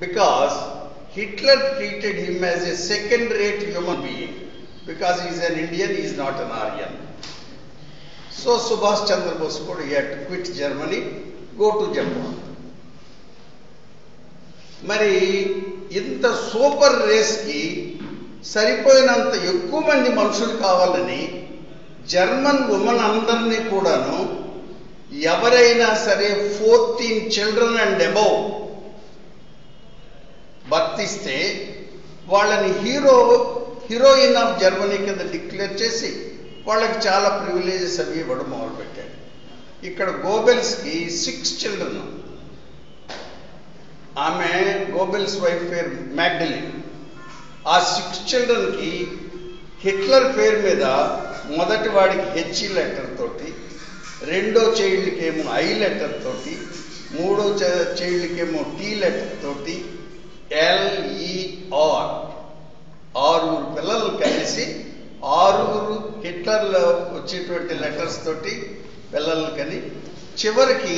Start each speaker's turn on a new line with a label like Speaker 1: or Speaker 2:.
Speaker 1: because Hitler treated him as a second rate human being because he is an Indian, he is not an Aryan. So Subhash Chandra Bose could he had to quit Germany, go to Japan. మరి ఇంత super రేస్కి సరిపోయినంత ఎక్కువ మంది మనుషులు కావాలని German women అందరినీ కూడాను ఎవరైనా సరే ఫోర్టీన్ చిల్డ్రన్ అండ్ అబౌవ్ వర్తిస్తే వాళ్ళని హీరో హీరోయిన్ ఆఫ్ జర్మనీ కింద డిక్లేర్ చేసి వాళ్ళకి చాలా ప్రివిలేజెస్ అవి ఇవ్వడం మొదలుపెట్టాడు ఇక్కడ గోబెల్స్కి సిక్స్ చిల్డ్రన్ ఆమె గోబెల్స్ వైఫ్ పేరు మ్యాగ్డలిన్. ఆ సిక్స్ చిల్డ్రన్కి హిట్లర్ పేరు మీద మొదటి వాడికి హెచ్ లెటర్ తోటి రెండో చైల్డ్కి ఏమో ఐ లెటర్ తోటి మూడో చైల్డ్కేమో టీ లెటర్ తోటి ఎల్ఈఆర్ ఆరుగురు పిల్లలు కలిసి ఆరుగురు హిట్లర్లో వచ్చేటువంటి లెటర్స్ తోటి పిల్లలు కని చివరికి